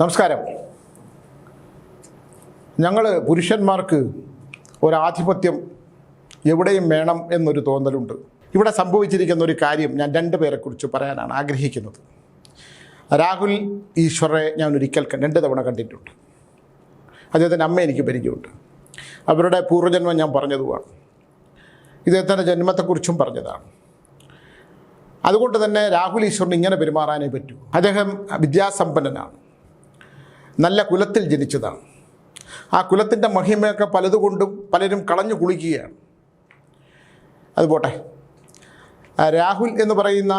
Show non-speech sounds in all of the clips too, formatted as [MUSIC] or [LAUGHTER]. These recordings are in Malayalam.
നമസ്കാരം. ഞങ്ങൾ പുരുഷന്മാർക്ക് ഒരാധിപത്യം എവിടെയും വേണം എന്നൊരു തോന്നലുണ്ട്. ഇവിടെ സംഭവിച്ചിരിക്കുന്ന ഒരു കാര്യം ഞാൻ രണ്ട് പേരെക്കുറിച്ച് പറയാനാണ് ആഗ്രഹിക്കുന്നത്. രാഹുൽ ഈശ്വറെ ഞാൻ ഒരിക്കൽ രണ്ട് തവണ കണ്ടിട്ടുണ്ട്. അദ്ദേഹത്തിന്റെ അമ്മ എനിക്ക് പരിചയമുണ്ട്. അവരുടെ പൂർവജന്മം ഞാൻ പറഞ്ഞതുമാണ്. ഇദ്ദേഹത്തിന്റെ ജന്മത്തെക്കുറിച്ചും പറഞ്ഞതാണ്. അതുകൊണ്ട് തന്നെ രാഹുൽ ഈശ്വറിന് ഇങ്ങനെ പെരുമാറാനേ പറ്റൂ. അദ്ദേഹം വിദ്യാസമ്പന്നനാണ്. നല്ല കുലത്തിൽ ജനിച്ചതാണ്. ആ കുലത്തിന്റെ മഹിമയൊക്കെ പലതുകൊണ്ടും പലരും കളഞ്ഞു കുളിക്കുകയാണ്. അതുപോട്ടെ രാഹുൽ എന്ന് പറയുന്ന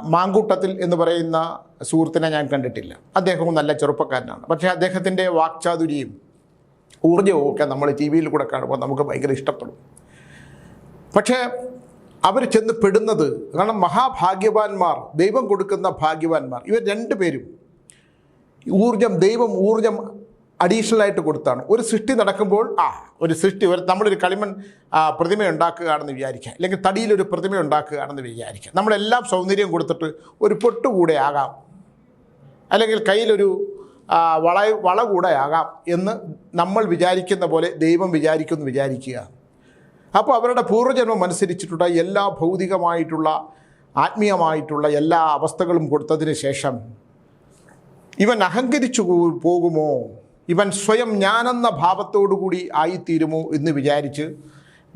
മാങ്കൂട്ടത്തിൽ എന്ന് പറയുന്ന സുഹൃത്തിനെ ഞാൻ കണ്ടിട്ടില്ല. അദ്ദേഹവും നല്ല ചെറുപ്പക്കാരനാണ്. പക്ഷേ അദ്ദേഹത്തിന്റെ വാക്ചാതുരിയും ഊർജവും ഒക്കെ നമ്മൾ ടി വിയിൽ കൂടെ കാണുമ്പോൾ നമുക്ക് ഭയങ്കര ഇഷ്ടപ്പെടും. പക്ഷേ അവർ ചെന്ന് പെടുന്നത് കാരണം മഹാഭാഗ്യവാന്മാർ ദൈവം കൊടുക്കുന്ന ഭാഗ്യവാന്മാർ ഇവർ രണ്ടുപേരും ഊർജം ദൈവം ഊർജം അഡീഷണൽ ആയിട്ട് കൊടുത്താണ്. ഒരു സൃഷ്ടി നടക്കുമ്പോൾ ആ ഒരു സൃഷ്ടി ഒരു നമ്മളൊരു കളിമൺ പ്രതിമ ഉണ്ടാക്കുകയാണെന്ന് വിചാരിക്കുക അല്ലെങ്കിൽ തടിയിലൊരു പ്രതിമ ഉണ്ടാക്കുകയാണെന്ന് വിചാരിക്കുക നമ്മളെല്ലാം സൗന്ദര്യം കൊടുത്തിട്ട് ഒരു പൊട്ടുകൂടെ ആകാം. അല്ലെങ്കിൽ കയ്യിലൊരു വള വള കൂടെ ആകാം എന്ന് നമ്മൾ വിചാരിക്കുന്ന പോലെ ദൈവം വിചാരിക്കുമെന്ന് വിചാരിക്കുക. അപ്പോൾ അവരുടെ പൂർവജന്മം അനുസരിച്ചിട്ടുള്ള എല്ലാ ഭൗതികമായിട്ടുള്ള ആത്മീയമായിട്ടുള്ള എല്ലാ അവസ്ഥകളും കൊടുത്തതിന് ശേഷം ഇവൻ അഹങ്കരിച്ചു പോകുമോ? ഇവൻ സ്വയം ഞാനെന്ന ഭാവത്തോടുകൂടി ആയിത്തീരുമോ എന്ന് വിചാരിച്ച്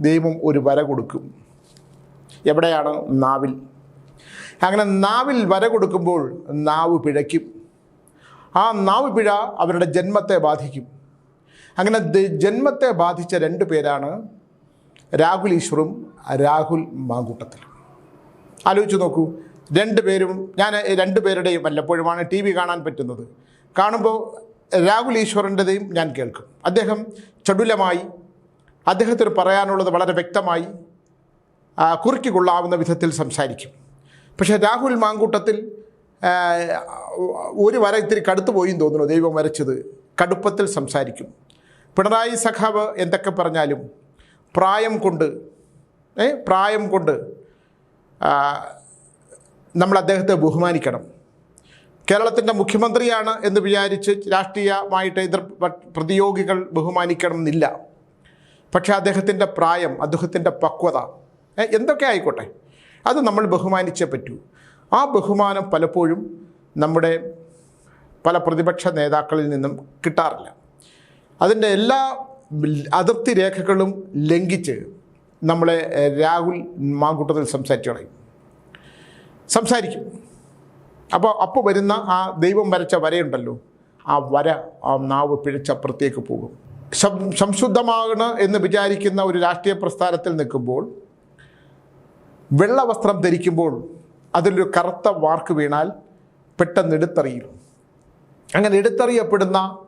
ദൈവം ഒരു വര കൊടുക്കും. എവിടെയാണ് നാവിൽ? അങ്ങനെ നാവിൽ വര കൊടുക്കുമ്പോൾ നാവ് പിഴയ്ക്കും. ആ നാവ് പിഴ അവരുടെ ജന്മത്തെ ബാധിക്കും. അങ്ങനെ ജന്മത്തെ ബാധിച്ച രണ്ട് പേരാണ് രാഹുൽ ഈശ്വറും രാഹുൽ മാങ്കൂട്ടത്തിലും. ആലോചിച്ച് നോക്കൂ. രണ്ടുപേരും ഞാൻ രണ്ടുപേരുടെയും വല്ലപ്പോഴുമാണ് ടി വി കാണാൻ പറ്റുന്നത്. കാണുമ്പോൾ രാഹുൽ ഈശ്വറിന്റെതയും ഞാൻ കേൾക്കും. അദ്ദേഹം ചടുലമായി അദ്ദേഹത്തിന് പറയാനുള്ളത് വളരെ വ്യക്തമായി കുറുക്കി കൊള്ളാവുന്ന വിധത്തിൽ സംസാരിക്കും. പക്ഷേ രാഹുൽ മാങ്കൂട്ടത്തിൽ ഒരു വര ഇത്തിരി കടുത്തു പോയി തോന്നുന്നു ദൈവം വരച്ചത്. കടുപ്പത്തിൽ സംസാരിക്കും. പിണറായി സഖാവ് എന്തൊക്കെ പറഞ്ഞാലും പ്രായം കൊണ്ട് പ്രായം കൊണ്ട് നമ്മൾ അദ്ദേഹത്തെ ബഹുമാനിക്കണം. കേരളത്തിന്റെ മുഖ്യമന്ത്രിയാണ് എന്ന് വിചാരിച്ച് രാഷ്ട്രീയമായിട്ട് എതിർ പ്രതിയോഗികൾ ബഹുമാനിക്കണം എന്നില്ല പക്ഷേ അദ്ദേഹത്തിന്റെ പ്രായം അദ്ദേഹത്തിന്റെ പക്വത എന്തൊക്കെ ആയിക്കോട്ടെ അത് നമ്മൾ ബഹുമാനിച്ചേ പറ്റൂ. ആ ബഹുമാനം പലപ്പോഴും നമ്മുടെ പല പ്രതിപക്ഷ നേതാക്കളിൽ നിന്നും കിട്ടാറില്ല. അതിന്റെ എല്ലാ അതിർത്തി രേഖകളും ലംഘിച്ച് നമ്മളെ രാഹുൽ മാങ്കൂട്ടത്തിൽ സംസാരിച്ചു കളയും സംസാരിക്കും. അപ്പോൾ അപ്പോൾ വരുന്ന ആ ദൈവം വരച്ച വരയുണ്ടല്ലോ. ആ വര ആ നാവ് പിഴച്ചപ്പുറത്തേക്ക് പോകും. സം എന്ന് വിചാരിക്കുന്ന ഒരു രാഷ്ട്രീയ പ്രസ്ഥാനത്തിൽ നിൽക്കുമ്പോൾ വെള്ള വസ്ത്രം ധരിക്കുമ്പോൾ അതിലൊരു കറുത്ത വാർക്ക് വീണാൽ പെട്ടെന്ന് എടുത്തറിയും. അങ്ങനെ എടുത്തറിയപ്പെടുന്ന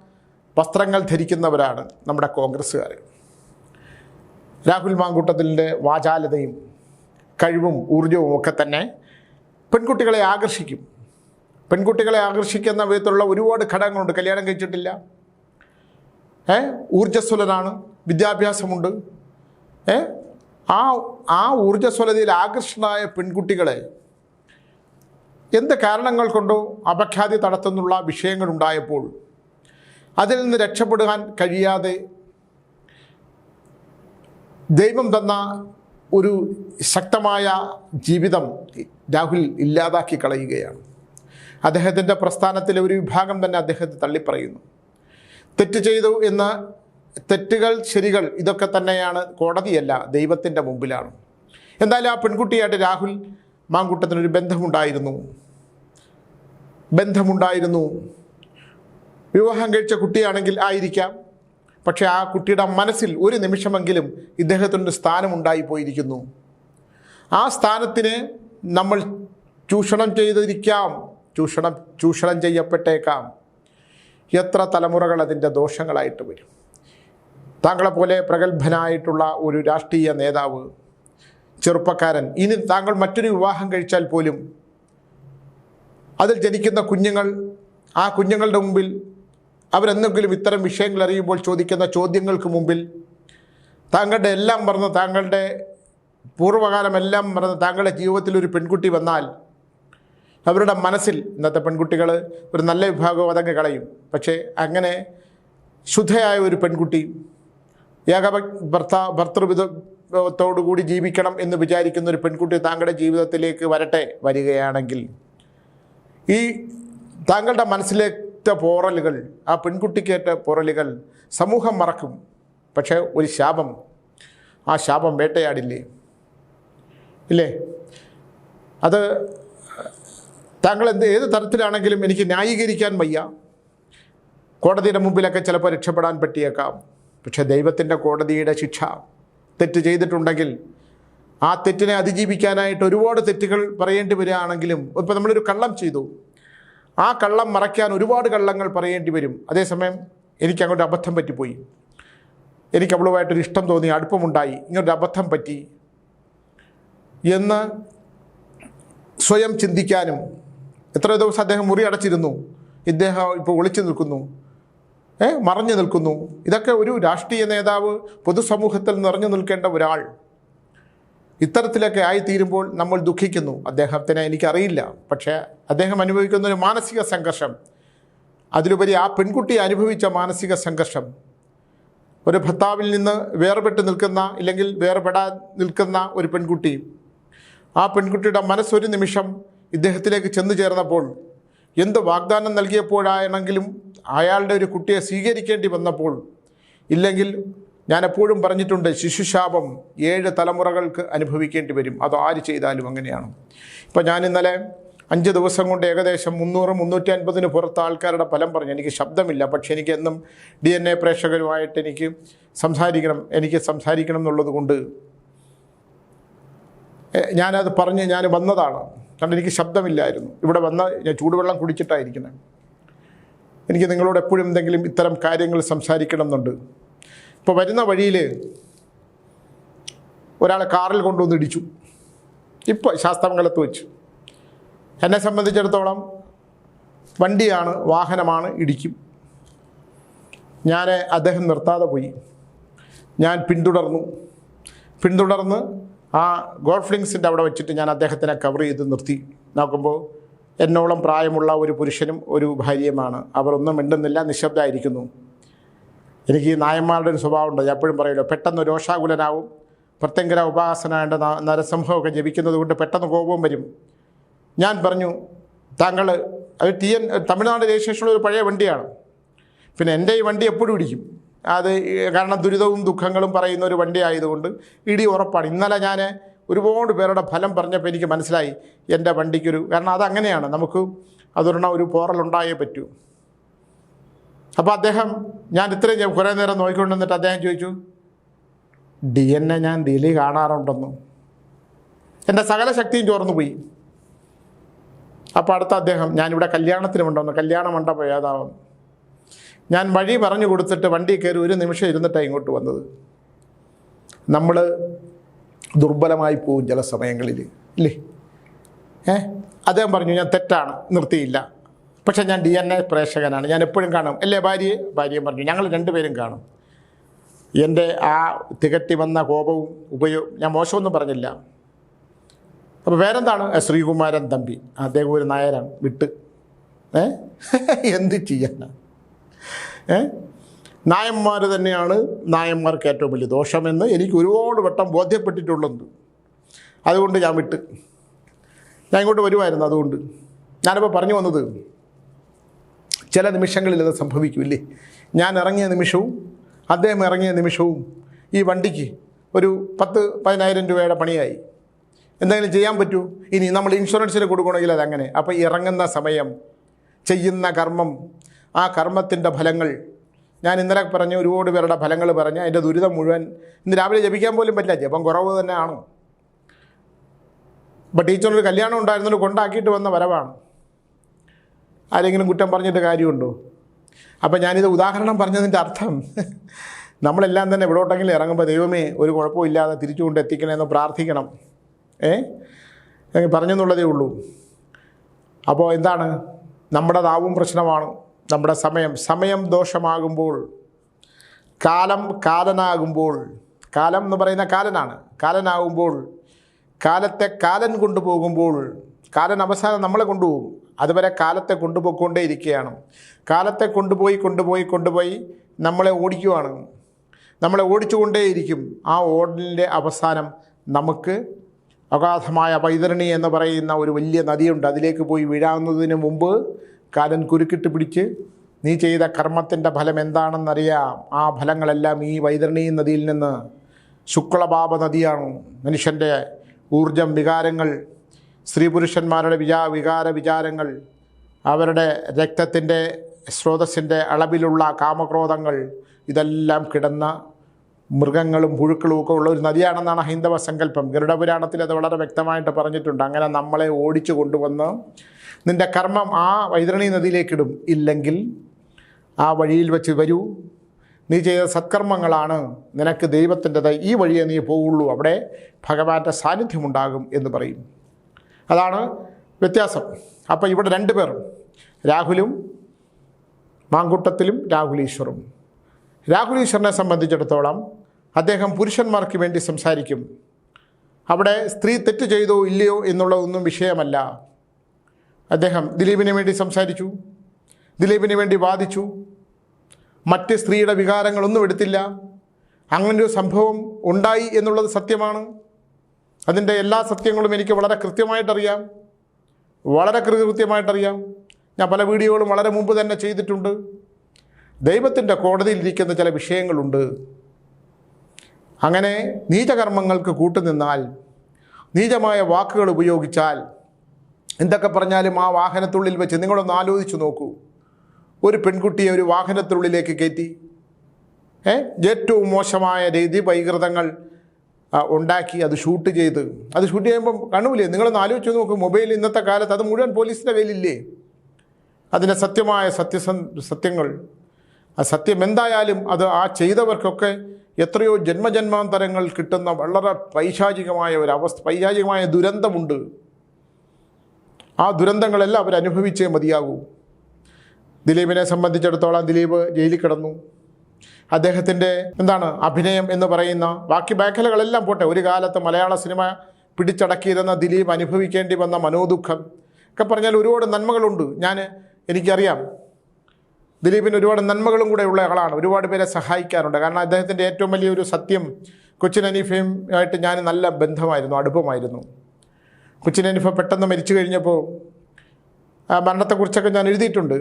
വസ്ത്രങ്ങൾ ധരിക്കുന്നവരാണ് നമ്മുടെ കോൺഗ്രസ്സുകാർ. രാഹുൽ മാങ്കൂട്ടത്തിന്റെ വാചാലതയും കഴിവും ഊർജവും ഒക്കെ തന്നെ പെൺകുട്ടികളെ ആകർഷിക്കും. പെൺകുട്ടികളെ ആകർഷിക്കുന്ന വിധത്തിലുള്ള ഒരുപാട് ഘടകങ്ങളുണ്ട്. കല്യാണം കഴിച്ചിട്ടില്ല. ഏ? ഊർജസ്വലനാണ്. വിദ്യാഭ്യാസമുണ്ട്. ഏ? ആ ആ ഊർജസ്വലതയിൽ ആകർഷണമായ പെൺകുട്ടികളെ എന്ത് കാരണങ്ങൾ കൊണ്ടോ അപഖ്യാതി തടത്തുന്നുള്ള വിഷയങ്ങളുണ്ടായപ്പോൾ അതിൽ നിന്ന് രക്ഷപ്പെടുവാൻ കഴിയാതെ ദൈവം തന്ന ഒരു ശക്തമായ ജീവിതം രാഹുൽ ഇല്ലാതാക്കി കളയുകയാണ്. അദ്ദേഹത്തിന്റെ പ്രസ്ഥാനത്തിലെ ഒരു വിഭാഗം തന്നെ അദ്ദേഹത്തെ തള്ളിപ്പറയുന്നു. തെറ്റ് ചെയ്തു എന്ന് തെറ്റുകൾ ശരികൾ ഇതൊക്കെ തന്നെയാണ് കോടതിയല്ല ദൈവത്തിന്റെ മുമ്പിലാണ്. എന്തായാലും ആ പെൺകുട്ടിയായിട്ട് രാഹുൽ മാങ്കൂട്ടത്തിനൊരു ബന്ധമുണ്ടായിരുന്നു. ബന്ധമുണ്ടായിരുന്നു. വിവാഹം കഴിച്ച കുട്ടിയാണെങ്കിൽ ആയിരിക്കാം. പക്ഷേ ആ കുട്ടിയുടെ മനസ്സിൽ ഒരു നിമിഷമെങ്കിലും ഇദ്ദേഹത്തിന്റെ സ്ഥാനമുണ്ടായി പോയിരിക്കുന്നു ആ സ്ഥാനത്തിന് നമ്മൾ ചൂഷണം ചെയ്തിരിക്കാം. ചൂഷണം ചൂഷണം ചെയ്യപ്പെട്ടേക്കാം. എത്ര തലമുറകൾ അതിന്റെ ദോഷങ്ങളായിട്ട് വരും. താങ്കളെപ്പോലെ പ്രഗത്ഭനായിട്ടുള്ള ഒരു രാഷ്ട്രീയ നേതാവ് ചെറുപ്പക്കാരൻ ഇനി താങ്കൾ മറ്റൊരു വിവാഹം കഴിച്ചാൽ പോലും അതിൽ ജനിക്കുന്ന കുഞ്ഞുങ്ങൾ ആ കുഞ്ഞുങ്ങളുടെ മുമ്പിൽ അവരെന്തെങ്കിലും ഇത്തരം വിഷയങ്ങൾ അറിയുമ്പോൾ ചോദിക്കുന്ന ചോദ്യങ്ങൾക്ക് മുമ്പിൽ താങ്കളുടെ എല്ലാം മറന്ന് താങ്കളുടെ പൂർവകാലമെല്ലാം മറന്ന് താങ്കളുടെ ജീവിതത്തിൽ ഒരു പെൺകുട്ടി വന്നാൽ അവരുടെ മനസ്സിൽ ഇന്നത്തെ പെൺകുട്ടികൾ ഒരു നല്ല വിഭാഗവും അതങ്ങ് കളയും. പക്ഷേ അങ്ങനെ ശുദ്ധയായ ഒരു പെൺകുട്ടി ഏക ഭർത്താ ഭർത്തൃവിധത്തോടുകൂടി ജീവിക്കണം എന്ന് വിചാരിക്കുന്ന ഒരു പെൺകുട്ടി താങ്കളുടെ ജീവിതത്തിലേക്ക് വരട്ടെ വരികയാണെങ്കിൽ ഈ താങ്കളുടെ മനസ്സിലേറ്റ പോറലുകൾ ആ പെൺകുട്ടിക്കേറ്റ പോറലുകൾ സമൂഹം മറക്കും. പക്ഷേ ഒരു ശാപം ആ ശാപം വേട്ടയാടില്ലേ? ഇല്ലേ? അത് താങ്കൾ എന്ത് ഏത് തരത്തിലാണെങ്കിലും എനിക്ക് ന്യായീകരിക്കാൻ വയ്യ. കോടതിയുടെ മുമ്പിലൊക്കെ ചിലപ്പോൾ രക്ഷപ്പെടാൻ പറ്റിയേക്കാം. പക്ഷേ ദൈവത്തിന്റെ കോടതിയുടെ ശിക്ഷ തെറ്റ് ചെയ്തിട്ടുണ്ടെങ്കിൽ ആ തെറ്റിനെ അതിജീവിക്കാനായിട്ട് ഒരുപാട് തെറ്റുകൾ പറയേണ്ടി വരികയാണെങ്കിലും ഇപ്പോൾ നമ്മളൊരു കള്ളം ചെയ്തു. ആ കള്ളം മറയ്ക്കാൻ ഒരുപാട് കള്ളങ്ങൾ പറയേണ്ടി വരും. അതേസമയം എനിക്ക് അങ്ങോട്ട് അബദ്ധം പറ്റിപ്പോയി. എനിക്ക് അവളുമായിട്ടൊരു ഇഷ്ടം തോന്നി അടുപ്പമുണ്ടായി. ഇങ്ങനൊരു അബദ്ധം പറ്റി. എന്ന് സ്വയം ചിന്തിക്കാനും എത്ര ദിവസം അദ്ദേഹം മുറി അടച്ചിരുന്നു. ഇദ്ദേഹം ഇപ്പോൾ ഒളിച്ചു നിൽക്കുന്നു. മറഞ്ഞു നിൽക്കുന്നു. ഇതൊക്കെ ഒരു രാഷ്ട്രീയ നേതാവ് പൊതുസമൂഹത്തിൽ നിറഞ്ഞു നിൽക്കേണ്ട ഒരാൾ. ഇത്തരത്തിലൊക്കെ ആയിത്തീരുമ്പോൾ നമ്മൾ ദുഃഖിക്കുന്നു. അദ്ദേഹത്തിനെ എനിക്കറിയില്ല. പക്ഷേ അദ്ദേഹം അനുഭവിക്കുന്ന ഒരു മാനസിക സംഘർഷം അതിലുപരി ആ പെൺകുട്ടി അനുഭവിച്ച മാനസിക സംഘർഷം ഒരു ഭർത്താവിൽ നിന്ന് വേർപെട്ട് നിൽക്കുന്ന ഇല്ലെങ്കിൽ വേർപെടാൻ നിൽക്കുന്ന ഒരു പെൺകുട്ടി ആ പെൺകുട്ടിയുടെ മനസ്സൊരു നിമിഷം ഇദ്ദേഹത്തിലേക്ക് ചെന്നു ചേർന്നപ്പോൾ എന്ത് വാഗ്ദാനം നൽകിയപ്പോഴാണെങ്കിലും അയാളുടെ ഒരു കുട്ടിയെ സ്വീകരിക്കേണ്ടി വന്നപ്പോൾ ഇല്ലെങ്കിൽ ഞാൻ എപ്പോഴും പറഞ്ഞിട്ടുണ്ട് ശിശുശാപം ഏഴ് തലമുറകൾക്ക് അനുഭവിക്കേണ്ടി വരും. അത് ആര് ചെയ്താലും അങ്ങനെയാണ്. ഇപ്പോൾ ഞാൻ ഇന്നലെ അഞ്ച് ദിവസം കൊണ്ട് ഏകദേശം മുന്നൂറ് മുന്നൂറ്റി അൻപതിന് പുറത്ത് ആൾക്കാരുടെ ഫലം പറഞ്ഞു. എനിക്ക് ശബ്ദമില്ല പക്ഷേ എനിക്ക് എന്നും ഡി എൻ എ പ്രേക്ഷകരുമായിട്ട് എനിക്ക് സംസാരിക്കണം എനിക്ക് സംസാരിക്കണം എന്നുള്ളത് കൊണ്ട് ഞാനത് പറഞ്ഞ് ഞാൻ വന്നതാണ്. കാരണം എനിക്ക് ശബ്ദമില്ലായിരുന്നു. ഇവിടെ വന്ന ഞാൻ ചൂടുവെള്ളം കുടിച്ചിട്ടായിരിക്കുന്നത്. എനിക്ക് നിങ്ങളോട് എപ്പോഴും എന്തെങ്കിലും ഇത്തരം കാര്യങ്ങൾ സംസാരിക്കണം എന്നുണ്ട്. ഇപ്പോൾ വരുന്ന വഴിയിൽ ഒരാളെ കാറിൽ കൊണ്ടുവന്ന് ഇടിച്ചു. ഇപ്പോൾ ശാസ്താമംഗലത്ത് വെച്ച്. എന്നെ സംബന്ധിച്ചിടത്തോളം വണ്ടിയാണ് വാഹനമാണ് ഇടിക്കും. ഞാൻ അദ്ദേഹം നിർത്താതെ പോയി. ഞാൻ പിന്തുടർന്നു. പിന്തുടർന്ന് ആ ഗോൾഫ്ലിങ്സിന്റെ അവിടെ വെച്ചിട്ട് ഞാൻ അദ്ദേഹത്തിനെ കവർ ചെയ്ത് നിർത്തി. നോക്കുമ്പോൾ എന്നോളം പ്രായമുള്ള ഒരു പുരുഷനും ഒരു ഭാര്യയുമാണ്. അവർ ഒന്നും മിണ്ടുന്നില്ല നിശബ്ദമായിരിക്കുന്നു എനിക്ക് ഈ നായന്മാരുടെ ഒരു സ്വഭാവമുണ്ട്. ഞാൻ എപ്പോഴും പറയുമല്ലോ പെട്ടെന്ന് രോഷാകുലനാവും. പ്രത്യങ്കര ഉപാസനായിട്ട് നരസിംഹമൊക്കെ ജപിക്കുന്നത് കൊണ്ട് പെട്ടെന്ന് കോപവും വരും. ഞാൻ പറഞ്ഞു താങ്കൾ അത് ടി എൻ തമിഴ്നാട് രജിസ്ട്രേഷനുള്ള ഒരു പഴയ വണ്ടിയാണ്. പിന്നെ എന്റെ ഈ വണ്ടി എപ്പോഴും ഇടിക്കും. അത് കാരണം ദുരിതവും ദുഃഖങ്ങളും പറയുന്ന ഒരു വണ്ടി ആയതുകൊണ്ട് ഇടി ഉറപ്പാണ്. ഇന്നലെ ഞാൻ ഒരുപാട് പേരുടെ ഫലം പറഞ്ഞപ്പോൾ എനിക്ക് മനസ്സിലായി എന്റെ വണ്ടിക്കൊരു കാരണം അതങ്ങനെയാണ് നമുക്ക് അതൊരെണ്ണം ഒരു പോറലുണ്ടായേ പറ്റൂ. അപ്പോൾ അദ്ദേഹം ഞാൻ ഇത്രയും കുറേ നേരം നോക്കിക്കൊണ്ട് നിന്നിട്ട് അദ്ദേഹം ചോദിച്ചു ഡി എൻ എ ഞാൻ ദിലി കാണാറുണ്ടെന്നു. എന്റെ സകല ശക്തിയും ചോർന്നു പോയി. അപ്പോൾ അടുത്ത അദ്ദേഹം ഞാനിവിടെ കല്യാണത്തിന് ഉണ്ടെന്ന് കല്യാണ മണ്ഡപം ഏതാവും? ഞാൻ വഴി പറഞ്ഞു കൊടുത്തിട്ട് വണ്ടി കയറി ഒരു നിമിഷം ഇരുന്നിട്ടാണ് ഇങ്ങോട്ട് വന്നത്. നമ്മൾ ദുർബലമായി പോവും ചില സമയങ്ങളിൽ ഇല്ലേ? ഏ? അദ്ദേഹം പറഞ്ഞു ഞാൻ തെറ്റാണ് നിർത്തിയില്ല. പക്ഷേ ഞാൻ ഡി എൻ എ പ്രേക്ഷകനാണ്. ഞാൻ എപ്പോഴും കാണും. അല്ലേ ഭാര്യയെ ഭാര്യയും പറഞ്ഞു. ഞങ്ങൾ രണ്ടുപേരും കാണും. എന്റെ ആ തികട്ടി വന്ന കോപവും ഉപയോഗം ഞാൻ മോശമൊന്നും പറഞ്ഞില്ല. അപ്പോൾ വേറെന്താണ്? ശ്രീകുമാരൻ തമ്പി. അദ്ദേഹം ഒരു നായരാണ്. വിട്ട്. ഏ? [LAUGHS] എന്ത് ചെയ്യാനാണ് ഏ? നായന്മാർ തന്നെയാണ് നായന്മാർക്ക് ഏറ്റവും വലിയ ദോഷമെന്ന് എനിക്ക് ഒരുപാട് വട്ടം ബോധ്യപ്പെട്ടിട്ടുള്ളത് അതുകൊണ്ട് ഞാൻ വിട്ട്. ഞാൻ ഇങ്ങോട്ട് വരുമായിരുന്നു അതുകൊണ്ട്. ഞാനിപ്പോൾ പറഞ്ഞു വന്നത് ചില നിമിഷങ്ങളിൽ അത് സംഭവിക്കില്ലേ? ഞാൻ ഇറങ്ങിയ നിമിഷവും അദ്ദേഹം ഇറങ്ങിയ നിമിഷവും ഈ വണ്ടിക്ക് ഒരു പത്ത് പതിനായിരം രൂപയുടെ പണിയായി. എന്തെങ്കിലും ചെയ്യാൻ പറ്റൂ? ഇനി നമ്മൾ ഇൻഷുറൻസിന് കൊടുക്കണമെങ്കിൽ അതങ്ങനെ. അപ്പോൾ ഇറങ്ങുന്ന സമയം ചെയ്യുന്ന കർമ്മം ആ കർമ്മത്തിന്റെ ഫലങ്ങൾ ഞാൻ ഇന്നലെ പറഞ്ഞ ഒരുപാട് പേരുടെ ഫലങ്ങൾ പറഞ്ഞ് അതിന്റെ ദുരിതം മുഴുവൻ ഇന്ന് രാവിലെ ജപിക്കാൻ പോലും പറ്റില്ല. ജപം കുറവ് തന്നെയാണ്. ഇപ്പം ടീച്ചറൊരു കല്യാണം ഉണ്ടായിരുന്നൊരു കൊണ്ടാക്കിയിട്ട് വന്ന വരവാണ്. ആരെങ്കിലും കുറ്റം പറഞ്ഞിട്ട് കാര്യമുണ്ടോ? അപ്പം ഞാനിത് ഉദാഹരണം പറഞ്ഞതിന്റെ അർത്ഥം. നമ്മളെല്ലാം തന്നെ എവിടോട്ടെങ്കിലും ഇറങ്ങുമ്പോൾ ദൈവമേ ഒരു കുഴപ്പമില്ലാതെ തിരിച്ചുകൊണ്ട് എത്തിക്കണമെന്ന് പ്രാർത്ഥിക്കണം. ഏ? പറഞ്ഞെന്നുള്ളതേ ഉള്ളൂ. അപ്പോൾ എന്താണ്? നമ്മുടെ നാവും പ്രശ്നമാണ്. നമ്മുടെ സമയം. സമയം ദോഷമാകുമ്പോൾ കാലം കാലനാകുമ്പോൾ കാലം എന്ന് പറയുന്ന കാലനാണ്. കാലനാകുമ്പോൾ കാലത്തെ കാലൻ കൊണ്ടുപോകുമ്പോൾ കാലൻ അവസാനം നമ്മളെ കൊണ്ടുപോകും. അതുവരെ കാലത്തെ കൊണ്ടുപോയിക്കൊണ്ടേ ഇരിക്കുകയാണ് കാലത്തെ കൊണ്ടുപോയി കൊണ്ടുപോയി കൊണ്ടുപോയി നമ്മളെ ഓടിക്കുവാണ്. നമ്മളെ ഓടിച്ചുകൊണ്ടേയിരിക്കും. ആ ഓടലിന്റെ അവസാനം നമുക്ക് അഗാധമായ വൈതരണി എന്ന് പറയുന്ന ഒരു വലിയ നദിയുണ്ട്. അതിലേക്ക് പോയി വീഴാവുന്നതിന് മുമ്പ് കാലൻ കുരുക്കിട്ട് പിടിച്ച് നീ ചെയ്ത കർമ്മത്തിന്റെ ഫലം എന്താണെന്നറിയാം. ആ ഫലങ്ങളെല്ലാം ഈ വൈതരണി നദിയിൽ നിന്ന് ശുക്ലപാപ നദിയാണ്. മനുഷ്യന്റെ ഊർജം വികാരങ്ങൾ സ്ത്രീ പുരുഷന്മാരുടെ വിചാ വികാര വിചാരങ്ങൾ അവരുടെ രക്തത്തിന്റെ സ്രോതസ്സിന്റെ അളവിലുള്ള കാമക്രോധങ്ങൾ ഇതെല്ലാം കിടന്ന മൃഗങ്ങളും പുഴുക്കളും ഒക്കെ ഉള്ള ഒരു നദിയാണെന്നാണ് ഹൈന്ദവ സങ്കല്പം. ഗരുഡപുരാണത്തിൽ അത് വളരെ വ്യക്തമായിട്ട് പറഞ്ഞിട്ടുണ്ട്. അങ്ങനെ നമ്മളെ ഓടിച്ചു കൊണ്ടുവന്ന് നിന്റെ കർമ്മം ആ വൈതരണി നദിയിലേക്കിടും. ഇല്ലെങ്കിൽ ആ വഴിയിൽ വെച്ച് വരൂ. നീ ചെയ്ത സത്കർമ്മങ്ങളാണ് നിനക്ക് ദൈവത്തിന്റെത് ഈ വഴിയെ നീ പോവുള്ളൂ. അവിടെ ഭഗവാന്റെ സാന്നിധ്യമുണ്ടാകും എന്ന് പറയും. അതാണ് വ്യത്യാസം. അപ്പോൾ ഇവിടെ രണ്ട് പേർ രാഹുലും മാങ്കൂട്ടത്തിലും രാഹുലീശ്വറും രാഹുലീശ്വറിനെ സംബന്ധിച്ചിടത്തോളം അദ്ദേഹം പുരുഷന്മാർക്ക് വേണ്ടി സംസാരിക്കും. അവിടെ സ്ത്രീ തെറ്റ് ചെയ്തോ ഇല്ലയോ എന്നുള്ളതൊന്നും വിഷയമല്ല. അദ്ദേഹം ദിലീപിന് വേണ്ടി സംസാരിച്ചു. ദിലീപിന് വേണ്ടി വാദിച്ചു. മറ്റ് സ്ത്രീയുടെ വികാരങ്ങളൊന്നും എടുത്തില്ല. അങ്ങനൊരു സംഭവം ഉണ്ടായി എന്നുള്ളത് സത്യമാണ്. അതിന്റെ എല്ലാ സത്യങ്ങളും എനിക്ക് വളരെ കൃത്യമായിട്ടറിയാം. വളരെ കൃത്യമായിട്ടറിയാം. ഞാൻ പല വീഡിയോകളും വളരെ മുമ്പ് തന്നെ ചെയ്തിട്ടുണ്ട്. ദൈവത്തിന്റെ കോടതിയിലിരിക്കുന്ന ചില വിഷയങ്ങളുണ്ട്. അങ്ങനെ നീചകർമ്മങ്ങൾക്ക് കൂട്ടുനിന്നാൽ നീചമായ വാക്കുകൾ ഉപയോഗിച്ചാൽ എന്തൊക്കെ പറഞ്ഞാലും ആ വാഹനത്തുള്ളിൽ വെച്ച് നിങ്ങളൊന്ന് ആലോചിച്ച് നോക്കൂ. ഒരു പെൺകുട്ടിയെ ഒരു വാഹനത്തിനുള്ളിലേക്ക് കയറ്റി. ഏറ്റവും മോശമായ രീതി വൈകൃതങ്ങൾ ഉണ്ടാക്കി അത് ഷൂട്ട് ചെയ്ത്. അത് ഷൂട്ട് ചെയ്യുമ്പം കാണൂലേ നിങ്ങളൊന്ന് ആലോചിച്ച് നോക്ക് മൊബൈൽ ഇന്നത്തെ കാലത്ത് അത് മുഴുവൻ പോലീസിന്റെ കയ്യിലില്ലേ? അതിന്റെ സത്യമായ സത്യസ സത്യങ്ങൾ. ആ സത്യം എന്തായാലും അത് ആ ചെയ്തവർക്കൊക്കെ എത്രയോ ജന്മജന്മാന്തരങ്ങൾ കിട്ടുന്ന വളരെ പൈശാചികമായ ഒരു അവസ്ഥ പൈശാചികമായ ദുരന്തമുണ്ട്. ആ ദുരന്തങ്ങളെല്ലാം അവർ അനുഭവിച്ചേ മതിയാകൂ. ദിലീപിനെ സംബന്ധിച്ചിടത്തോളം ദിലീപ് ജയിലിൽ കിടന്നു. അദ്ദേഹത്തിന്റെ എന്താണ് അഭിനയം എന്ന് പറയുന്ന ബാക്കി മേഖലകളെല്ലാം പോട്ടെ ഒരു കാലത്ത് മലയാള സിനിമ പിടിച്ചടക്കിയിരുന്ന ദിലീപ് അനുഭവിക്കേണ്ടി വന്ന മനോദുഃഖം. ഒക്കെ പറഞ്ഞാൽ ഒരുപാട് നന്മകളുണ്ട്. ഞാൻ എനിക്കറിയാം. ദിലീപിന് ഒരുപാട് നന്മകളും കൂടെ ഉള്ള ആളാണ്. ഒരുപാട് പേരെ സഹായിക്കാറുണ്ട്. കാരണം അദ്ദേഹത്തിന്റെ ഏറ്റവും വലിയൊരു സത്യം കൊച്ചിൻ അനീഫയും ആയിട്ട് ഞാൻ നല്ല ബന്ധമായിരുന്നു അടുപ്പമായിരുന്നു. കൊച്ചിൻ അനീഫ പെട്ടെന്ന് മരിച്ചു കഴിഞ്ഞപ്പോൾ മരണത്തെക്കുറിച്ചൊക്കെ ഞാൻ എഴുതിയിട്ടുണ്ട്.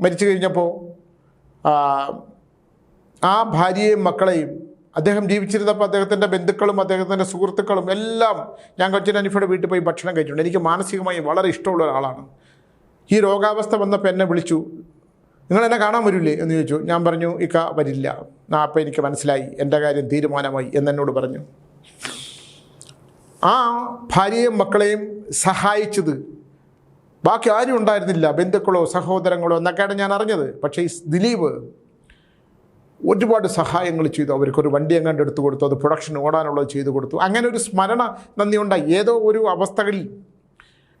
മരിച്ചു കഴിഞ്ഞപ്പോൾ ആ, ഭാര്യയെയും മക്കളെയും അദ്ദേഹം ജീവിച്ചിരുന്നപ്പോൾ അദ്ദേഹത്തിന്റെ ബന്ധുക്കളും അദ്ദേഹത്തിന്റെ സുഹൃത്തുക്കളും എല്ലാം ഞാൻ കൊച്ചിൻ അനിഫയുടെ വീട്ടിൽ പോയി ഭക്ഷണം കഴിച്ചിട്ടുണ്ട്. എനിക്ക് മാനസികമായി വളരെ ഇഷ്ടമുള്ള ഒരാളാണ്. ഈ രോഗാവസ്ഥ വന്നപ്പോൾ എന്നെ വിളിച്ചു നിങ്ങൾ എന്നെ കാണാൻ വരില്ലേ എന്ന് ചോദിച്ചു. ഞാൻ പറഞ്ഞു ഇക്ക വരില്ല. ആ അപ്പം എനിക്ക് മനസ്സിലായി. എന്റെ കാര്യം തീരുമാനമായി. എന്നെന്നോട് പറഞ്ഞു. ആ ഭാര്യയും മക്കളെയും സഹായിച്ചത് ബാക്കി ആരും ഉണ്ടായിരുന്നില്ല ബന്ധുക്കളോ സഹോദരങ്ങളോ എന്നൊക്കെയാണ് ഞാൻ അറിഞ്ഞത്. പക്ഷേ ദിലീപ് ഒരുപാട് സഹായങ്ങൾ ചെയ്തു. അവർക്കൊരു വണ്ടി എങ്ങാണ്ട് എടുത്തു കൊടുത്തു അത് പ്രൊഡക്ഷൻ ഓടാനുള്ളത് ചെയ്തു കൊടുത്തു. അങ്ങനെ ഒരു സ്മരണ നന്ദിയുണ്ടായി. ഏതോ ഒരു അവസ്ഥകളിൽ.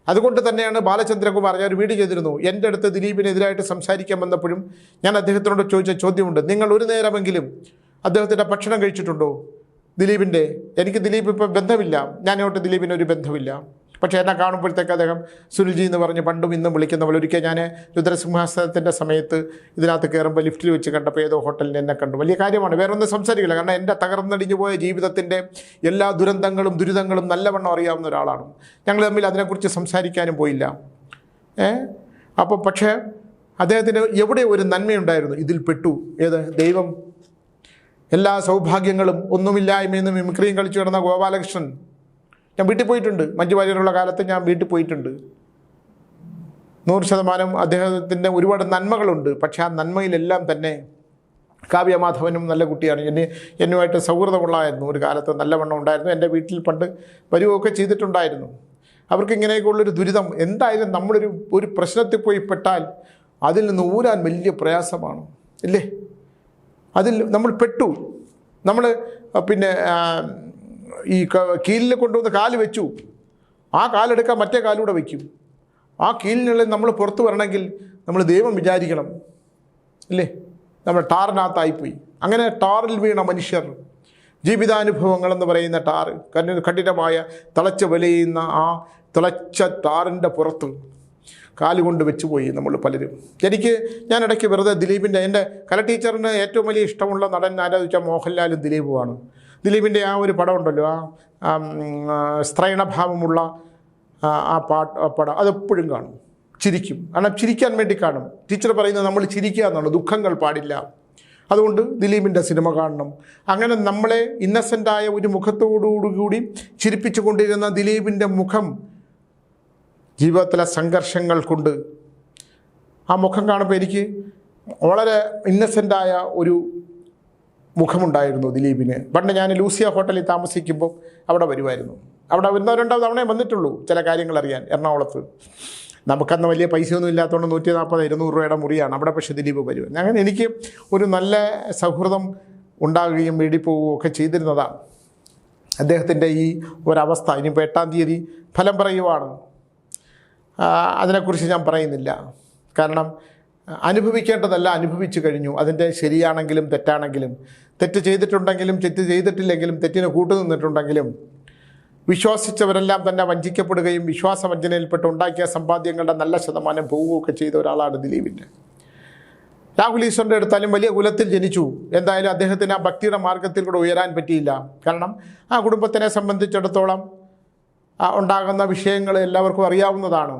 അതുകൊണ്ട് തന്നെയാണ് ബാലചന്ദ്രകുമാർ ഞാൻ ഒരു വീഡിയോ ചെയ്തിരുന്നു. എന്റെ അടുത്ത് ദിലീപിനെതിരായിട്ട് സംസാരിക്കാൻ വന്നപ്പോഴും ഞാൻ അദ്ദേഹത്തിനോട് ചോദിച്ച ചോദ്യമുണ്ട്. നിങ്ങൾ ഒരു നേരമെങ്കിലും അദ്ദേഹത്തിന്റെ ഭക്ഷണം കഴിച്ചിട്ടുണ്ടോ? ദിലീപിന്റെ എനിക്ക് ദിലീപ് ഇപ്പം ബന്ധമില്ല. ഞാനോട്ട് ദിലീപിന് ഒരു ബന്ധമില്ല. പക്ഷേ എന്നെ കാണുമ്പോഴത്തേക്ക് അദ്ദേഹം സുനിൽജി എന്ന് പറഞ്ഞ് പണ്ടും ഇന്നും വിളിക്കുന്ന പോലെ ഒരിക്കൽ ഞാൻ രുദ്രസിംഹാസനത്തിന്റെ സമയത്ത് ഇതിനകത്ത് കയറുമ്പോൾ ലിഫ്റ്റിൽ വെച്ച് കണ്ടപ്പോൾ ഏതോ ഹോട്ടലിൽ എന്നെ കണ്ടു. വലിയ കാര്യമാണ്. വേറെ ഒന്നും സംസാരിക്കില്ല. കാരണം എന്റെ തകർന്നടിഞ്ഞു പോയ ജീവിതത്തിന്റെ എല്ലാ ദുരന്തങ്ങളും ദുരിതങ്ങളും നല്ലവണ്ണം അറിയാവുന്ന ഒരാളാണ്. ഞങ്ങൾ തമ്മിൽ അതിനെക്കുറിച്ച് സംസാരിക്കാനും പോയില്ല. ഏ? അപ്പോൾ പക്ഷേ അദ്ദേഹത്തിന് എവിടെ ഒരു നന്മയുണ്ടായിരുന്നു? ഇതിൽ പെട്ടു. ഏത്? ദൈവം. എല്ലാ സൗഭാഗ്യങ്ങളും ഒന്നുമില്ലായ്മയെന്ന് മിമിക്രിയും കളിച്ചു കിടന്ന ഗോപാലകൃഷ്ണൻ. ഞാൻ വീട്ടിൽ പോയിട്ടുണ്ട്. മഞ്ജു വാര്യരുള്ള കാലത്ത് ഞാൻ വീട്ടിൽ പോയിട്ടുണ്ട്. നൂറ് ശതമാനം അദ്ദേഹത്തിന്റെ ഒരുപാട് നന്മകളുണ്ട്. പക്ഷേ ആ നന്മയിലെല്ലാം തന്നെ കാവ്യമാധവനും നല്ല കുട്ടിയാണ്. എന്നെ എന്നുമായിട്ട് സൗഹൃദമുള്ളായിരുന്നു ഒരു കാലത്ത് നല്ലവണ്ണം ഉണ്ടായിരുന്നു. എന്റെ വീട്ടിൽ പണ്ട് വരുവൊക്കെ ചെയ്തിട്ടുണ്ടായിരുന്നു. അവർക്ക് ഇങ്ങനെയൊക്കെയുള്ളൊരു ദുരിതം എന്തായാലും നമ്മളൊരു ഒരു പ്രശ്നത്തിൽ പോയി പെട്ടാൽ അതിൽ നിന്ന് ഊരാൻ വലിയ പ്രയാസമാണ്. ഇല്ലേ? അതിൽ നമ്മൾ പെട്ടു. നമ്മൾ പിന്നെ ഈ കീലിൽ കൊണ്ടുവന്ന് കാൽ വെച്ചു. ആ കാലെടുക്കാൻ മറ്റേ കാലൂടെ വയ്ക്കും. ആ കീലിനുള്ളിൽ നമ്മൾ പുറത്തു വരണമെങ്കിൽ നമ്മൾ ദൈവം വിചാരിക്കണം. അല്ലേ? നമ്മൾ ടാറിനകത്തായിപ്പോയി. അങ്ങനെ ടാറിൽ വീണ മനുഷ്യർ ജീവിതാനുഭവങ്ങൾ എന്ന് പറയുന്ന ടാറ് കഠിന കഠിനമായ തിളച്ച് വലയുന്ന ആ തിളച്ച ടാറിന്റെ പുറത്ത് കാലുകൊണ്ട് വെച്ചുപോയി നമ്മൾ പലരും. എനിക്ക് ഞാൻ ഇടയ്ക്ക് വെറുതെ ദിലീപിന്റെ എന്റെ കല ടീച്ചറിന് ഏറ്റവും വലിയ ഇഷ്ടമുള്ള നടൻ ആരാധിച്ച മോഹൻലാലും ദിലീപുമാണ്. ദിലീപിന്റെ ആ ഒരു പടം ഉണ്ടല്ലോ ആ സ്ത്രൈണഭാവമുള്ള ആ പാട്ട് പടം അതെപ്പോഴും കാണും ചിരിക്കും. കാരണം ചിരിക്കാൻ വേണ്ടി കാണും. ടീച്ചർ പറയുന്നത് നമ്മൾ ചിരിക്കുക എന്നാണ് ദുഃഖങ്ങൾ പാടില്ല. അതുകൊണ്ട് ദിലീപിന്റെ സിനിമ കാണണം. അങ്ങനെ നമ്മളെ ഇന്നസെന്റായ ഒരു മുഖത്തോടുകൂടി ചിരിപ്പിച്ചു കൊണ്ടിരുന്ന ദിലീപിന്റെ മുഖം ജീവിതത്തിലെ സംഘർഷങ്ങൾ കൊണ്ട് ആ മുഖം കാണുമ്പോൾ എനിക്ക് വളരെ ഇന്നസെന്റായ ഒരു മുഖമുണ്ടായിരുന്നു ദിലീപിന്. പണ്ട് ഞാൻ ലൂസിയ ഹോട്ടലിൽ താമസിക്കുമ്പോൾ അവിടെ വരുമായിരുന്നു. അവിടെ വരുന്ന രണ്ടാം തവണ വന്നിട്ടുള്ളൂ ചില കാര്യങ്ങൾ അറിയാൻ എറണാകുളത്ത്. നമുക്കന്ന് വലിയ പൈസയൊന്നും ഇല്ലാത്തതുകൊണ്ട് നൂറ്റി നാൽപ്പത് ഇരുന്നൂറ് രൂപയുടെ മുറിയാണ്. അവിടെ പക്ഷേ ദിലീപ് വരും അങ്ങനെ എനിക്ക് ഒരു നല്ല സൗഹൃദം ഉണ്ടാകുകയും വീടിപ്പോവുകയും പോവുകയും ഒക്കെ ചെയ്തിരുന്നതാണ്. അദ്ദേഹത്തിന്റെ ഈ ഒരവസ്ഥ ഇനിയിപ്പോൾ എട്ടാം തീയതി ഫലം പറയുവാണ്. അതിനെക്കുറിച്ച് ഞാൻ പറയുന്നില്ല. കാരണം അനുഭവിക്കേണ്ടതല്ല അനുഭവിച്ചു കഴിഞ്ഞു. അതിന്റെ ശരിയാണെങ്കിലും തെറ്റാണെങ്കിലും തെറ്റ് ചെയ്തിട്ടുണ്ടെങ്കിലും തെറ്റ് ചെയ്തിട്ടില്ലെങ്കിലും തെറ്റിന് കൂട്ടുനിന്നിട്ടുണ്ടെങ്കിലും വിശ്വസിച്ചവരെല്ലാം തന്നെ വഞ്ചിക്കപ്പെടുകയും വിശ്വാസവഞ്ചനയിൽപ്പെട്ട് ഉണ്ടാക്കിയ സമ്പാദ്യങ്ങളുടെ നല്ല ശതമാനം പോവുകയൊക്കെ ചെയ്ത ഒരാളാണ് ദിലീപിന്റെ. രാഹുൽ ഈശ്വറിന്റെ എടുത്താലും വലിയ കുലത്തിൽ ജനിച്ചു. എന്തായാലും അദ്ദേഹത്തിന് ആ ഭക്തിയുടെ മാർഗത്തിൽ കൂടെ ഉയരാൻ പറ്റിയില്ല. കാരണം ആ കുടുംബത്തിനെ സംബന്ധിച്ചിടത്തോളം ഉണ്ടാകുന്ന വിഷയങ്ങൾ എല്ലാവർക്കും അറിയാവുന്നതാണ്.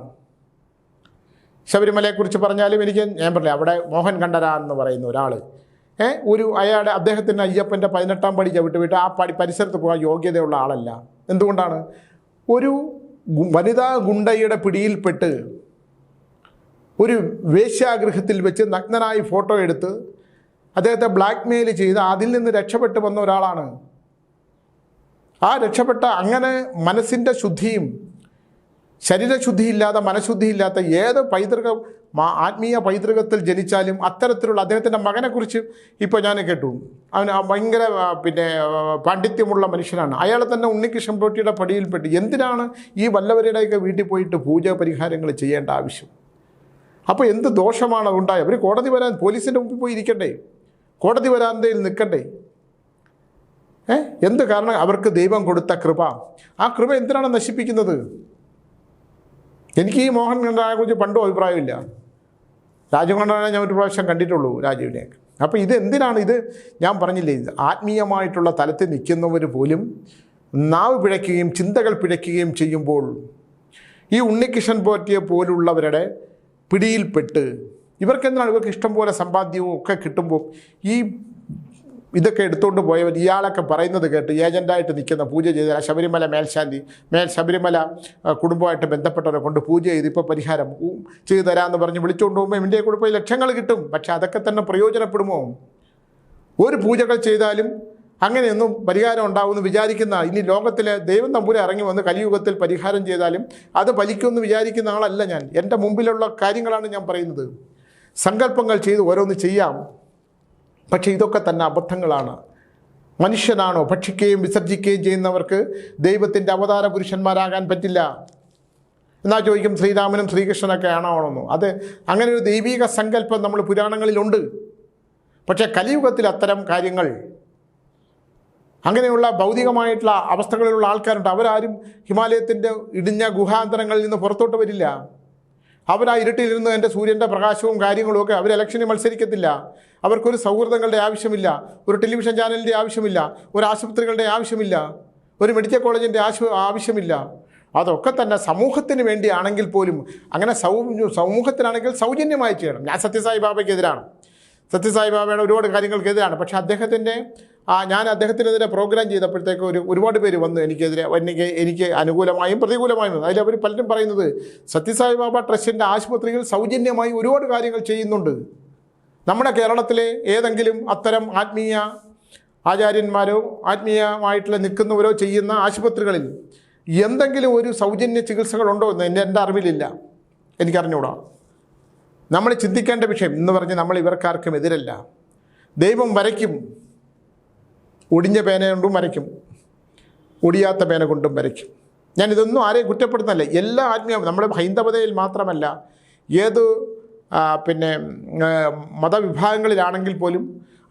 ശബരിമലയെക്കുറിച്ച് പറഞ്ഞാലും എനിക്ക് ഞാൻ പറഞ്ഞില്ല അവിടെ മോഹൻ കണ്ടരാ എന്ന് പറയുന്ന ഒരാൾ ഒരു അയാളുടെ അദ്ദേഹത്തിന്റെ അയ്യപ്പന്റെ പതിനെട്ടാം പടി ചവിട്ട് വിട്ട് ആ പടി പരിസരത്ത് പോകാൻ യോഗ്യതയുള്ള ആളല്ല. എന്തുകൊണ്ടാണ്? ഒരു വനിതാ ഗുണ്ടയുടെ പിടിയിൽപ്പെട്ട് ഒരു വേശ്യാഗ്രഹത്തിൽ വെച്ച് നഗ്നനായി ഫോട്ടോ എടുത്ത് അദ്ദേഹത്തെ ബ്ലാക്ക് മെയിൽ ചെയ്ത് അതിൽ നിന്ന് രക്ഷപ്പെട്ട് വന്ന ഒരാളാണ്. ആ രക്ഷപ്പെട്ട അങ്ങനെ മനസ്സിന്റെ ശുദ്ധിയും ശരീരശുദ്ധിയില്ലാത്ത മനഃശുദ്ധിയില്ലാത്ത ഏത് പൈതൃക മാ- ആത്മീയ പൈതൃകത്തിൽ ജനിച്ചാലും അത്തരത്തിലുള്ള അദ്ദേഹത്തിന്റെ മകനെക്കുറിച്ച് ഇപ്പോൾ ഞാൻ കേട്ടു. അവൻ ഭയങ്കര പിന്നെ പാണ്ഡിത്യമുള്ള മനുഷ്യനാണ്. അയാളെ തന്നെ ഉണ്ണികൃഷ്ണൻ പോറ്റിയുടെ പടിയിൽപ്പെട്ട് എന്തിനാണ് ഈ വല്ലവരുടെയൊക്കെ വീട്ടിൽ പോയിട്ട് പൂജ പരിഹാരങ്ങൾ ചെയ്യേണ്ട ആവശ്യം? അപ്പോൾ എന്ത് ദോഷമാണ് ഉണ്ടായത് അവർ കോടതി വരാൻ പോലീസിന്റെ മുമ്പിൽ പോയി ഇരിക്കണ്ടേ? കോടതി വരാന്തയിൽ നിൽക്കണ്ടേ? ഏ? എന്ത് കാരണം? അവർക്ക് ദൈവം കൊടുത്ത കൃപ. ആ കൃപ എന്തിനാണ് നശിപ്പിക്കുന്നത്? എനിക്ക് ഈ മോഹൻ കുറിച്ച് പണ്ടും അഭിപ്രായമില്ല. രാജീവ് കണ്ടനെ ഞാൻ ഒരു പ്രാവശ്യം കണ്ടിട്ടുള്ളൂ രാജുവിനെയൊക്കെ. അപ്പോൾ ഇത് എന്തിനാണ് ഇത്? ഞാൻ പറഞ്ഞില്ലേ ഇത് ആത്മീയമായിട്ടുള്ള തലത്തിൽ നിൽക്കുന്നവർ പോലും നാവ് പിഴയ്ക്കുകയും ചിന്തകൾ പിഴയ്ക്കുകയും ചെയ്യുമ്പോൾ ഈ ഉണ്ണികൃഷ്ണൻ പോറ്റിയെ പോലുള്ളവരുടെ പിടിയിൽപ്പെട്ട് ഇവർക്ക് എന്തിനാണ് ഇവർക്ക് ഇഷ്ടം പോലെ സമ്പാദ്യവും ഒക്കെ കിട്ടുമ്പോൾ ഈ ഇതൊക്കെ എടുത്തുകൊണ്ട് പോയവർ ഇയാളൊക്കെ പറയുന്നത് കേട്ട് ഏജന്റായിട്ട് നിൽക്കുന്ന പൂജ ചെയ്ത ശബരിമല മേൽശാന്തി മേൽ ശബരിമല കുടുംബമായിട്ട് ബന്ധപ്പെട്ടവരെ കൊണ്ട് പൂജ ചെയ്ത് ഇപ്പോൾ പരിഹാരം ചെയ്തു തരാമെന്ന് പറഞ്ഞ് വിളിച്ചുകൊണ്ട് പോകുമ്പോൾ ഇന്ത്യയെ കൂടെ പോയി ലക്ഷങ്ങൾ കിട്ടും. പക്ഷെ അതൊക്കെ തന്നെ പ്രയോജനപ്പെടുമോ? ഒരു പൂജകൾ ചെയ്താലും അങ്ങനെയൊന്നും പരിഹാരം ഉണ്ടാവുമെന്ന് വിചാരിക്കുന്ന ഇനി ലോകത്തിലെ ദൈവം തമ്പുരെ ഇറങ്ങി വന്ന് കലിയുഗത്തിൽ പരിഹാരം ചെയ്താലും അത് ഫലിക്കുമെന്ന് വിചാരിക്കുന്ന ആളല്ല ഞാൻ. എന്റെ മുമ്പിലുള്ള കാര്യങ്ങളാണ് ഞാൻ പറയുന്നത്. സങ്കല്പങ്ങൾ ചെയ്ത് ഓരോന്ന് ചെയ്യാം. പക്ഷേ ഇതൊക്കെ തന്നെ അബദ്ധങ്ങളാണ്. മനുഷ്യനാണോ ഭക്ഷിക്കുകയും വിസർജിക്കുകയും ചെയ്യുന്നവർക്ക് ദൈവത്തിന്റെ അവതാര പുരുഷന്മാരാകാൻ പറ്റില്ല? എന്നാൽ ചോദിക്കും ശ്രീരാമനും ശ്രീകൃഷ്ണനൊക്കെ ആണാവണമെന്നു? അത് അങ്ങനെ ഒരു ദൈവിക സങ്കല്പം നമ്മൾ പുരാണങ്ങളിലുണ്ട്. പക്ഷേ കലിയുഗത്തിൽ അത്തരം കാര്യങ്ങൾ അങ്ങനെയുള്ള ഭൗതികമായിട്ടുള്ള അവസ്ഥകളിലുള്ള ആൾക്കാരുണ്ട്. അവരാരും ഹിമാലയത്തിന്റെ ഇടിഞ്ഞ ഗുഹാന്തരങ്ങളിൽ നിന്ന് പുറത്തോട്ട് വരില്ല. അവർ ആ ഇരുട്ടിലിരുന്ന് എന്റെ സൂര്യന്റെ പ്രകാശവും കാര്യങ്ങളും ഒക്കെ അവർ ഇലക്ഷനിൽ മത്സരിക്കത്തില്ല. അവർക്കൊരു സൗഹൃദങ്ങളുടെ ആവശ്യമില്ല. ഒരു ടെലിവിഷൻ ചാനലിന്റെ ആവശ്യമില്ല. ഒരു ആശുപത്രികളുടെ ആവശ്യമില്ല. ഒരു മെഡിക്കൽ കോളേജിന്റെ ആശു ആവശ്യമില്ല. അതൊക്കെ തന്നെ സമൂഹത്തിന് വേണ്ടിയാണെങ്കിൽ പോലും അങ്ങനെ സൗ സമൂഹത്തിനാണെങ്കിൽ സൗജന്യമായി ചെയ്യണം ഞാൻ സത്യസായി ബാബയ്ക്കെതിരാണ്. സത്യസായി ബാബയുടെ ഒരുപാട് കാര്യങ്ങൾക്കെതിരാണ്. പക്ഷേ അദ്ദേഹത്തിന്റെ ആ ഞാൻ അദ്ദേഹത്തിനെതിരെ പ്രോഗ്രാം ചെയ്തപ്പോഴത്തേക്ക് ഒരു ഒരുപാട് പേര് വന്നു എനിക്കെതിരെ എനിക്ക് എനിക്ക് അനുകൂലമായും പ്രതികൂലമായും അതിൽ അവർ പലരും പറയുന്നത് സത്യസായി ബാബ ട്രസ്റ്റിന്റെ ആശുപത്രികൾ സൗജന്യമായി ഒരുപാട് കാര്യങ്ങൾ ചെയ്യുന്നുണ്ട്. നമ്മുടെ കേരളത്തിലെ ഏതെങ്കിലും അത്തരം ആത്മീയ ആചാര്യന്മാരോ ആത്മീയമായിട്ടുള്ള നിൽക്കുന്നവരോ ചെയ്യുന്ന ആശുപത്രികളിൽ എന്തെങ്കിലും ഒരു സൗജന്യ ചികിത്സകളുണ്ടോ എന്ന് എന്റെ എന്റെ അറിവിലില്ല. എനിക്കറിഞ്ഞൂടാ. നമ്മൾ ചിന്തിക്കേണ്ട വിഷയം എന്ന് പറഞ്ഞ് നമ്മൾ ഇവർക്കാർക്കും എതിരല്ല. ദൈവം വരയ്ക്കും. ഒടിഞ്ഞ പേന കൊണ്ടും വരയ്ക്കും. ഒടിയാത്ത പേന കൊണ്ടും വരയ്ക്കും. ഞാൻ ഇതൊന്നും ആരെയും കുറ്റപ്പെടുത്തുന്നില്ല എല്ലാ ആത്മീയ നമ്മുടെ ഹൈന്ദവതയിൽ മാത്രമല്ല ഏത് പിന്നെ മതവിഭാഗങ്ങളിലാണെങ്കിൽ പോലും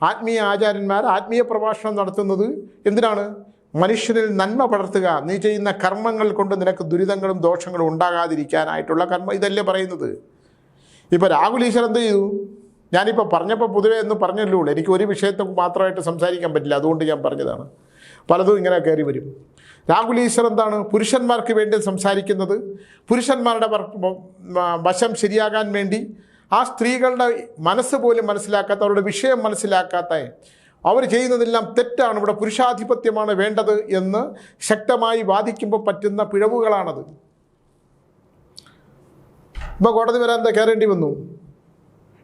ആത്മീയ ആചാര്യന്മാർ ആത്മീയ പ്രഭാഷണം നടത്തുന്നത് എന്തിനാണ്? മനുഷ്യനിൽ നന്മ പടർത്തുക. നീ ചെയ്യുന്ന കർമ്മങ്ങൾ കൊണ്ട് നിനക്ക് ദുരിതങ്ങളും ദോഷങ്ങളും ഉണ്ടാകാതിരിക്കാനായിട്ടുള്ള കർമ്മം. ഇതല്ലേ പറയുന്നത്. ഇപ്പോൾ രാഹുൽ ഈശ്വർ എന്ത് ചെയ്തു? ഞാനിപ്പോൾ പറഞ്ഞപ്പോൾ പൊതുവേ എന്ന് പറഞ്ഞല്ലോ ഉള്ളൂ. എനിക്ക് ഒരു വിഷയത്തെ മാത്രമായിട്ട് സംസാരിക്കാൻ പറ്റില്ല. അതുകൊണ്ട് ഞാൻ പറഞ്ഞതാണ്. പലതും ഇങ്ങനെ കയറി വരും. രാഹുൽ ഈശ്വർ എന്താണ്? പുരുഷന്മാർക്ക് വേണ്ടി സംസാരിക്കുന്നത് പുരുഷന്മാരുടെ വശം ശരിയാകാൻ വേണ്ടി ആ സ്ത്രീകളുടെ മനസ്സ് പോലും മനസ്സിലാക്കാത്ത അവരുടെ വിഷയം മനസ്സിലാക്കാത്ത അവർ ചെയ്യുന്നതെല്ലാം തെറ്റാണ്. ഇവിടെ പുരുഷാധിപത്യമാണ് വേണ്ടത് എന്ന് ശക്തമായി വാദിക്കുമ്പോൾ പറ്റുന്ന പിഴവുകളാണത്. ഇപ്പോൾ കോടതി വരാൻ എന്താ കയറേണ്ടി വന്നു?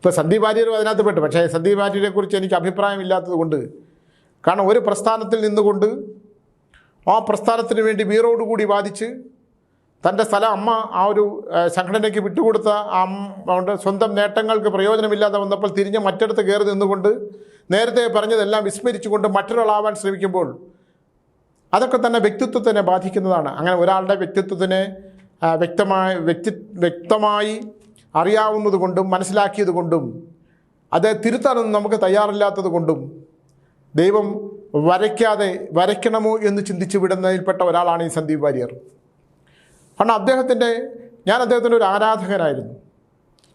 ഇപ്പോൾ സന്ദീപ് വാര്യരും അതിനകത്ത് പെട്ടു പക്ഷേ സന്ദീപ് വാര്യരെ കുറിച്ച് എനിക്ക് അഭിപ്രായമില്ലാത്തത് കൊണ്ട്. കാരണം ഒരു പ്രസ്ഥാനത്തിൽ നിന്നുകൊണ്ട് ആ പ്രസ്ഥാനത്തിന് വേണ്ടി വീറോടുകൂടി വാദിച്ച് തന്റെ സ്ഥലം അമ്മ ആ ഒരു സംഘടനയ്ക്ക് വിട്ടുകൊടുത്ത അമ്മ സ്വന്തം നേട്ടങ്ങൾക്ക് പ്രയോജനമില്ലാതെ വന്നപ്പോൾ തിരിഞ്ഞ് മറ്റിടത്ത് കയറി നിന്നുകൊണ്ട് നേരത്തെ പറഞ്ഞതെല്ലാം വിസ്മരിച്ചുകൊണ്ട് മറ്റൊരാളാവാൻ ശ്രമിക്കുമ്പോൾ അതൊക്കെ തന്നെ വ്യക്തിത്വത്തിനെ ബാധിക്കുന്നതാണ്. അങ്ങനെ ഒരാളുടെ വ്യക്തിത്വത്തിനെ വ്യക്തമായി വ്യക്തി വ്യക്തമായി അറിയാവുന്നത് കൊണ്ടും മനസ്സിലാക്കിയത് കൊണ്ടും അത് തിരുത്താനൊന്നും നമുക്ക് തയ്യാറില്ലാത്തത് കൊണ്ടും ദൈവം വരയ്ക്കാതെ വരയ്ക്കണമോ എന്ന് ചിന്തിച്ച് വിടുന്നതിൽപ്പെട്ട ഒരാളാണ് ഈ സന്ദീപ് വാര്യർ. കാരണം അദ്ദേഹത്തിന്റെ ഞാൻ അദ്ദേഹത്തിന്റെ ഒരു ആരാധകനായിരുന്നു.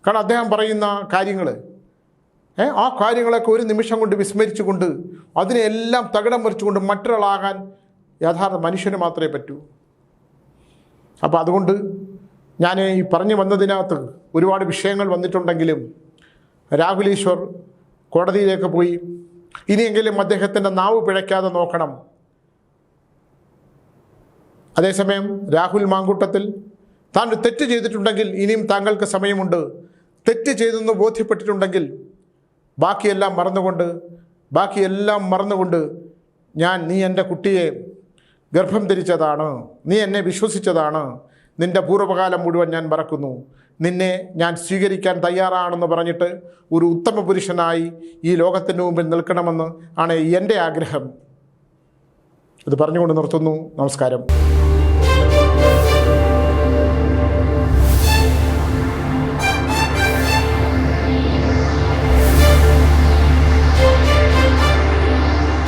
കാരണം അദ്ദേഹം പറയുന്ന കാര്യങ്ങൾ ഏ ആ കാര്യങ്ങളൊക്കെ ഒരു നിമിഷം കൊണ്ട് വിസ്മരിച്ചുകൊണ്ട് അതിനെല്ലാം തകിടം മറിച്ചുകൊണ്ട് മറ്റൊരാളാകാൻ യഥാർത്ഥ മനുഷ്യന് മാത്രമേ പറ്റൂ. അപ്പോൾ അതുകൊണ്ട് ഞാൻ ഈ പറഞ്ഞു വന്നതിനകത്ത് ഒരുപാട് വിഷയങ്ങൾ വന്നിട്ടുണ്ടെങ്കിലും രാഹുൽ ഈശ്വർ കോടതിയിലേക്ക് പോയി. ഇനിയെങ്കിലും അദ്ദേഹത്തിന്റെ നാവ് പിഴയ്ക്കാതെ നോക്കണം. അതേസമയം രാഹുൽ മാങ്കൂട്ടത്തിൽ താൻ തെറ്റ് ചെയ്തിട്ടുണ്ടെങ്കിൽ ഇനിയും താങ്കൾക്ക് സമയമുണ്ട്. തെറ്റ് ചെയ്തെന്ന് ബോധ്യപ്പെട്ടിട്ടുണ്ടെങ്കിൽ ബാക്കിയെല്ലാം മറന്നുകൊണ്ട് ബാക്കിയെല്ലാം മറന്നുകൊണ്ട് ഞാൻ നീ എന്റെ കുട്ടിയെ ഗർഭം ധരിച്ചതാണ് നീ എന്നെ വിശ്വസിച്ചതാണ് നിന്റെ പൂർവകാലം മുഴുവൻ ഞാൻ മറക്കുന്നു. നിന്നെ ഞാൻ സ്വീകരിക്കാൻ തയ്യാറാണെന്ന് പറഞ്ഞിട്ട് ഒരു ഉത്തമ പുരുഷനായി ഈ ലോകത്തിന് മുമ്പിൽ നിൽക്കണമെന്ന് ആണ് എന്റെ ആഗ്രഹം. ഇത് പറഞ്ഞുകൊണ്ട് നിർത്തുന്നു. നമസ്കാരം.